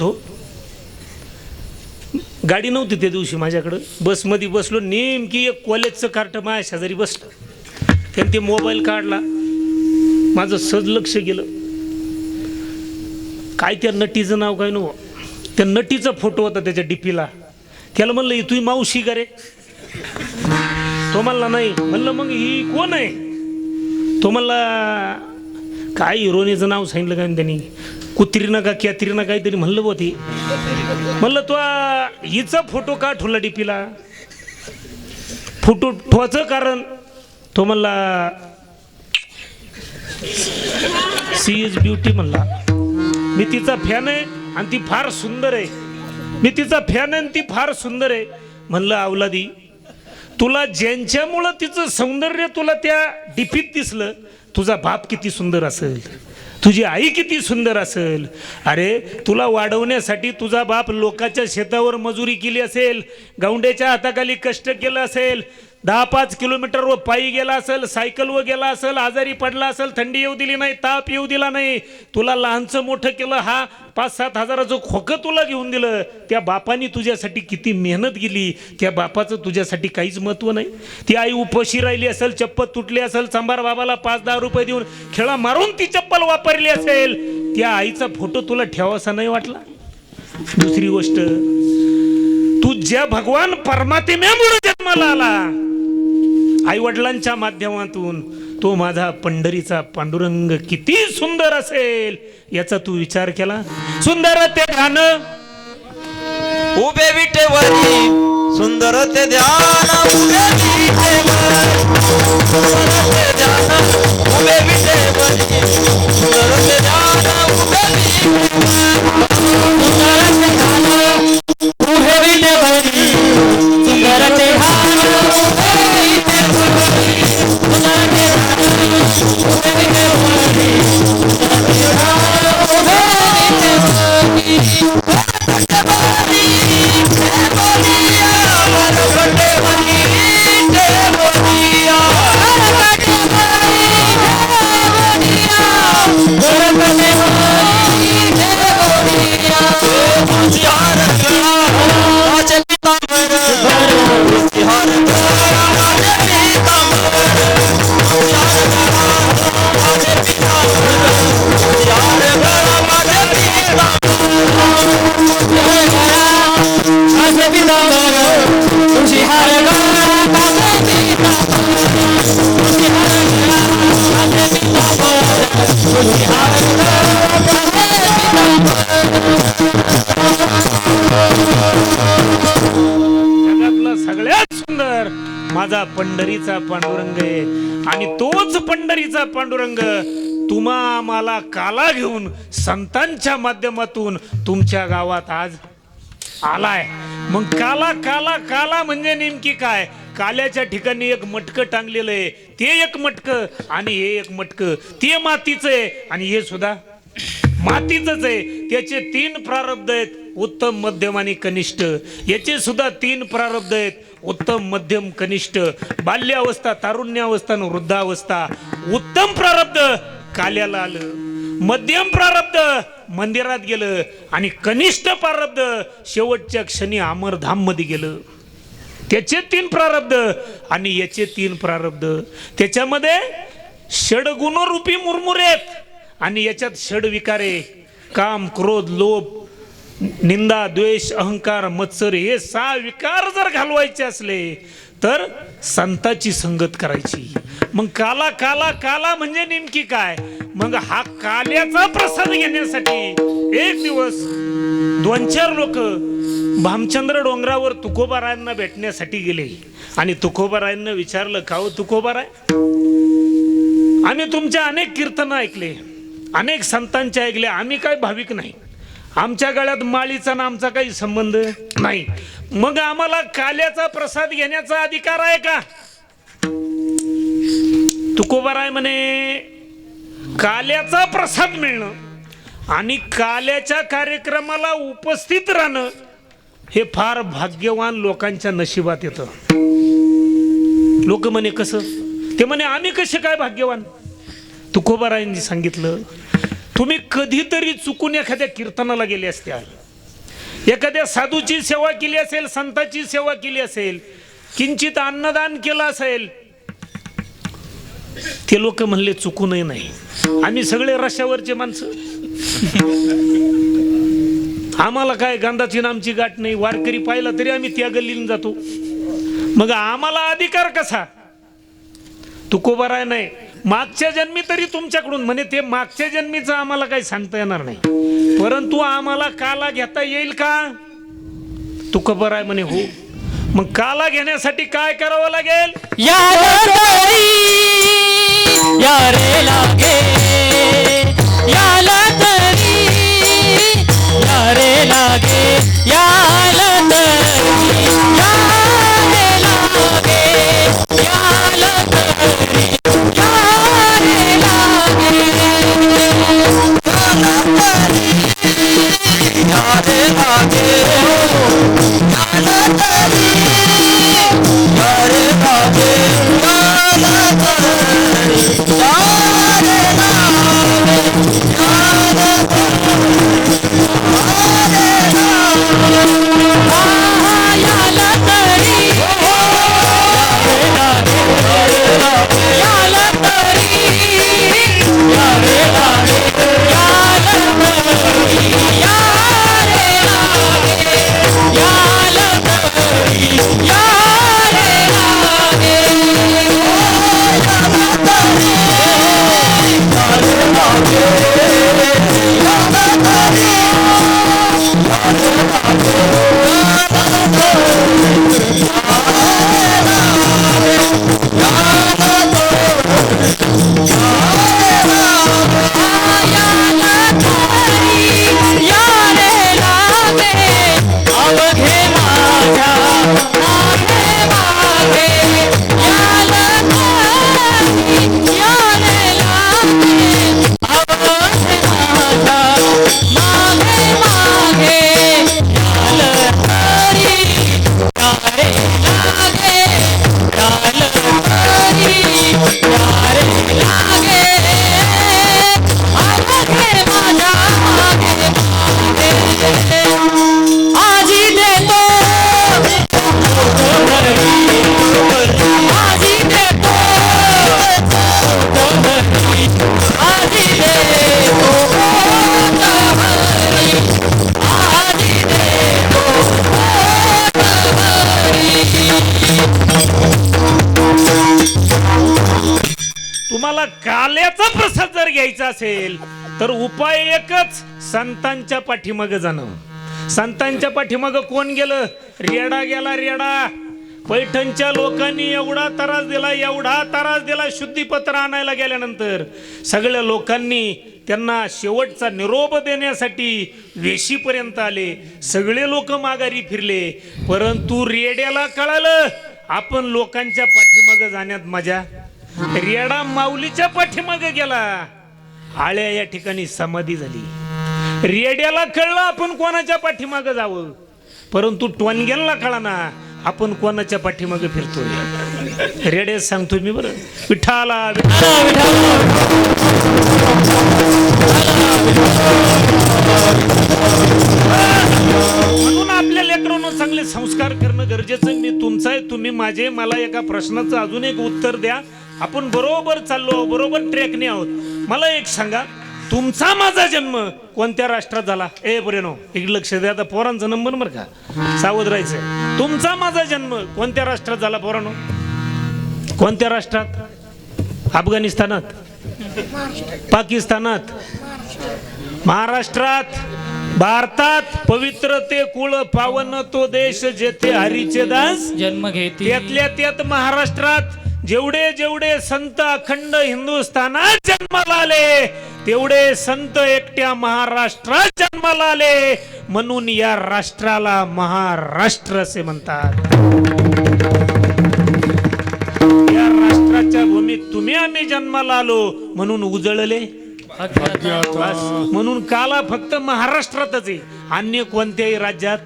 होतो गाडी नव्हती त्या दिवशी माझ्याकडं. बसमध्ये बसलो नेमकी एक कॉलेजचं कार्ट माझ्या शेजारी बसलं. त्याने ते मोबाईल काढला. माझं सज लक्ष गेलं. काय त्या नटीचं नाव काय नव्ह त्या नटीचा फोटो होता त्याच्या डीपीला त्याला म्हणलं ही तुझी मावशी का रे? तो म्हणला नाही. म्हणलं मग ही कोण आहे? तो म्हणला काय हिरोनीचं नाव सांगितलं काय त्यांनी? कुत्रीनं का कॅत्रीनं काहीतरी म्हणलं बो ती. म्हणलं तो हिचा फोटो का ठेवला डीपीला? फोटो ठेवायचं कारण तो म्हणला सी इज ब्युटी म्हणला. मी तिचा फॅन आहे आणि ती फार सुंदर आहे. मी तिचा फॅन आहे आणि ती फार सुंदर आहे. म्हणलं अवलादी तुला ज्यांच्यामुळं तिचं सौंदर्य तुला त्या डिपीत दिसलं तुझा बाप किती सुंदर असेल? तुझी आई किती सुंदर असेल? अरे तुला वाढवण्यासाठी तुझा बाप लोकाच्या शेतावर मजुरी केली असेल गौंड्याच्या हाताखाली कष्ट केलं असेल दहा पाच किलोमीटरवर पायी गेला असेल सायकलवर गेला असेल आजारी पडला असेल थंडी येऊ दिली नाही ताप येऊ दिला नाही तुला लहानचं मोठं केलं हा पाच सात हजाराचं खोकं तुला घेऊन दिलं त्या बापानी तुझ्यासाठी किती मेहनत गेली त्या बापाचं तुझ्यासाठी काहीच महत्त्व नाही. ती आई उपाशी राहिली असेल चप्पल तुटली असेल सांबार बाबाला पाच दहा रुपये देऊन खेळा मारून ती चप्पल वापरली असेल त्या आईचा फोटो तुला ठेवासा नाही वाटला? दुसरी गोष्ट तू ज्या भगवान परमात्म्यामुळे जन्माला आला आई वडिलांच्या माध्यमातून तो माझा पंढरीचा पांडुरंग किती सुंदर असेल याचा तू विचार केला? सुंदर ते ध्यान. उभे विटेवरी. सुंदर ते ध्यान. उभे विटेवर. माझा पंढरीचा पांडुरंग आहे. आणि तोच पंढरीचा पांडुरंग तुम्हा आम्हाला काला घेऊन संतांच्या माध्यमातून तुमच्या गावात आज आलाय. मग काला काला काला म्हणजे नेमकी काय? काल्याच्या ठिकाणी एक मटकं टांगलेलं आहे. ते एक मटकं आणि हे एक मटकं. ते मातीचं आहे आणि हे सुद्धा मातीच आहे. त्याचे तीन प्रारब्ध आहेत उत्तम मध्यम आणि कनिष्ठ. याचे सुद्धा तीन प्रारब्ध आहेत उत्तम मध्यम कनिष्ठ. बाल्यावस्था तारुण्यावस्था आणि वृद्धावस्था. उत्तम प्रारब्ध काल्याला आलं. मध्यम प्रारब्ध मंदिरात गेलं. आणि कनिष्ठ प्रारब्ध शेवटच्या क्षणी अमरधाममध्ये गेलं. त्याचे तीन प्रारब्ध आणि याचे तीन प्रारब्ध. त्याच्यामध्ये षडगुणरूपी मुरमुरे आहेत. आणि याच्यात षडविकारे काम क्रोध लोभ निंदा द्वेष अहंकार मत्सर हे सहा विकार जर घालवायचे असले तर संताची संगत करायची. मग काला काला काला म्हणजे नेमकी काय? मग हा काल्याचा प्रसाद घेण्यासाठी एक दिवस दोन चार लोक भामचंद्र डोंगरावर तुकोबारायांना भेटण्यासाठी गेले. आणि तुकोबारायांना विचारलं का हो तुकोबाराय? आम्ही तुमच्या अनेक कीर्तन ऐकले. अनेक संतांचे ऐकले आम्ही काय भाविक नाही. आमच्या गळ्यात माळीचा ना आमचा काही संबंध नाही. मग आम्हाला काल्याचा प्रसाद घेण्याचा अधिकार आहे का? तुकोबाराय म्हणे काल्याचा प्रसाद मिळणं आणि काल्याच्या कार्यक्रमाला उपस्थित राहणं हे फार भाग्यवान लोकांच्या नशिबात येतं. लोक म्हणे कसं? ते म्हणे आम्ही कसे काय भाग्यवान? तुकोबारायांनी सांगितलं तुम्ही कधीतरी चुकून एखाद्या कीर्तनाला गेले असत्याल एखाद्या साधूची सेवा केली असेल संताची सेवा केली असेल किंचित अन्नदान केलं असेल ते लोक म्हणले चुकूनही नाही. आम्ही सगळे रश्यावरचे माणसं. आम्हाला काय गांधाची नामची गाठ नाही वारकरी पाहिला तरी आम्ही त्या गल्लीला जातो. मग आम्हाला अधिकार कसा? तुकोबाराय नाही. मागच्या जन्मी तरी तुमच्याकडून म्हणे ते मागच्या जन्मीचं आम्हाला काही सांगता येणार नाही. परंतु आम्हाला काला घेता येईल का? तुकोबाराय म्हणे हो. मग काला घेण्यासाठी काय करावं लागेल? या रे यारे यारे तुम्हाला काल्याचा प्रसाद जर घ्यायचा असेल तर उपाय एकच संतांच्या पाठीमागं जाणं. संतांच्या पाठीमागं कोण गेलं? रेडा गेला रेडा. पैठणच्या लोकांनी एवढा त्रास दिला एवढा त्रास दिला शुद्धीपत्र आणायला गेल्यानंतर सगळ्या लोकांनी त्यांना शेवटचा निरोप देण्यासाठी वेशीपर्यंत आले. सगळे लोक माघारी फिरले परंतु रेड्याला कळालं आपण लोकांच्या पाठीमागं जाण्यात मजा रेडा माऊलीच्या पाठीमागे गेला. आळ्या या ठिकाणी समाधी झाली. रेड्याला कळलं आपण कोणाच्या पाठीमागे जावं. परंतु टोनग्यांना कळा ना आपण कोणाच्या पाठीमागे फिरतोय. रेड्या सांगतो मी बरं. विठाला म्हणून आपल्या लेकरांना चांगले संस्कार करणं गरजेचं मी तुमचं आहे तुम्ही माझे मला एका प्रश्नाचं अजून एक उत्तर द्या. आपण बरोबर चाललो बरोबर ट्रॅकने आहोत. मला एक सांगा तुमचा माझा जन्म कोणत्या राष्ट्रात झाला? ए बरेनो एक लक्ष द्या आता पोरांचा नंबर बरं का. सावध राहायचं तुमचा माझा जन्म कोणत्या राष्ट्रात झाला पोरानो? कोणत्या राष्ट्रात? अफगाणिस्तानात. पाकिस्तानात. महाराष्ट्रात. भारतात पवित्र ते कुळ पावन तो देश जेथे हरीचे दास जन्म घेती. त्यातल्या त्यात महाराष्ट्रात. जेवढे जेवढे संत अखंड हिंदुस्थानात जन्माला आले तेवढे संत एकट्या महाराष्ट्रात जन्माला आले म्हणून या राष्ट्राला महाराष्ट्र असे म्हणतात. या राष्ट्राच्या भूमीत तुम्ही आम्ही जन्माला आलो म्हणून उजळले. म्हणून काला फक्त महाराष्ट्रातच आहे. अन्य कोणत्याही राज्यात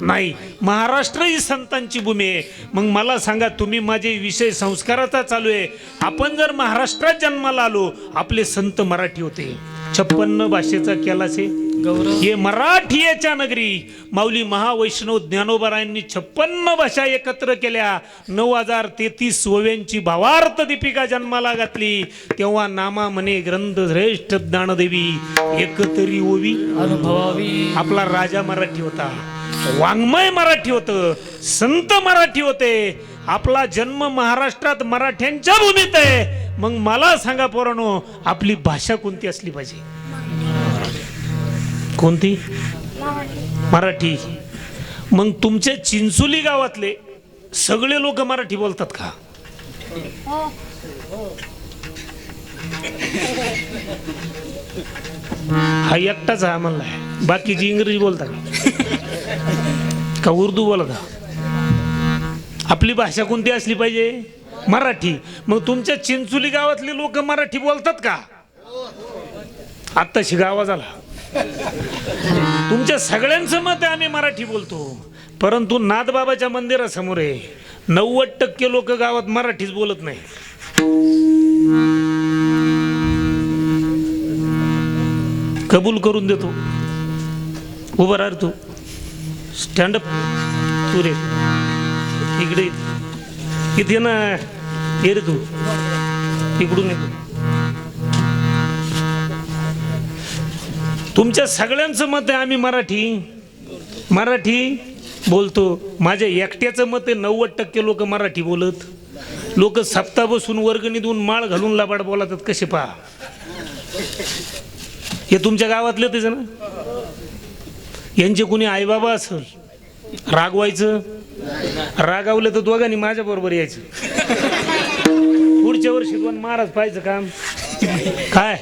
नाही. महाराष्ट्र ही संतांची भूमी आहे. मग मला सांगा तुम्ही माझे विषय संस्काराचा चालू आहे. आपण जर महाराष्ट्रात जन्माला आलो आपले संत मराठी होते. छप्पन्न भाषेचा केलास आहे गौरव. ये मराठीच्या नगरी. माऊली महावैष्णव ज्ञानोबरायांनी छप्पन्न भाषा एकत्र केल्या. नऊ हजार तेहतीस ओव्यांची भावार्थ दीपिका जन्माला घातली. तेव्हा नामा म्हणे ग्रंथ श्रेष्ठ ज्ञानदेवी एकतरी ओवी. अनुभवावी. आपला राजा मराठी होता. वाङ्मय मराठी होतं संत मराठी होते. आपला जन्म महाराष्ट्रात मराठ्यांच्या भूमीत आहे. मग मला सांगा पोरानो आपली भाषा कोणती असली पाहिजे? कोणती? मराठी. मग तुमच्या चिंचोली गावातले सगळे लोक मराठी बोलतात का? हो. हा एकटाच हा म्हणलाय बाकीची इंग्रजी बोलता का का उर्दू बोलता आपली भाषा कोणती असली पाहिजे? मराठी. मग तुमच्या चिंचुली गावातले लोक मराठी बोलतात का? आत्ताशी गावा झाला. तुमच्या सगळ्यांचं मत आहे आम्ही मराठी बोलतो. परंतु नाथबाबाच्या मंदिरासमोर आहे. नव्वद टक्के लोक गावात मराठीच बोलत नाही. कबूल करून देतो. उभं राहतो तू. स्टँडअप तू रे. इकडे किती इथे ना. ये रे तू. इकडून येतो तुमच्या सगळ्यांचं मत आहे आम्ही मराठी. मराठी बोलतो. माझ्या एकट्याचं मत आहे नव्वद टक्के लोक मराठी बोलत. लोक सप्ताह बसून वर्गणी देऊन माळ घालून लबाड बोलतात कसे पहा. हे तुमच्या गावातले होते ना यांचे कुणी आईबाबा असल? रागवायचं? रागावलं तर दोघांनी माझ्या बरोबर यायचं. पुढच्या वर्षी दोन महाराज पाहायचं काम. काय?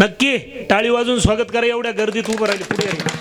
नक्की. टाळी वाजून स्वागत करा. एवढ्या गर्दीत उभं राहिले पुढे. या.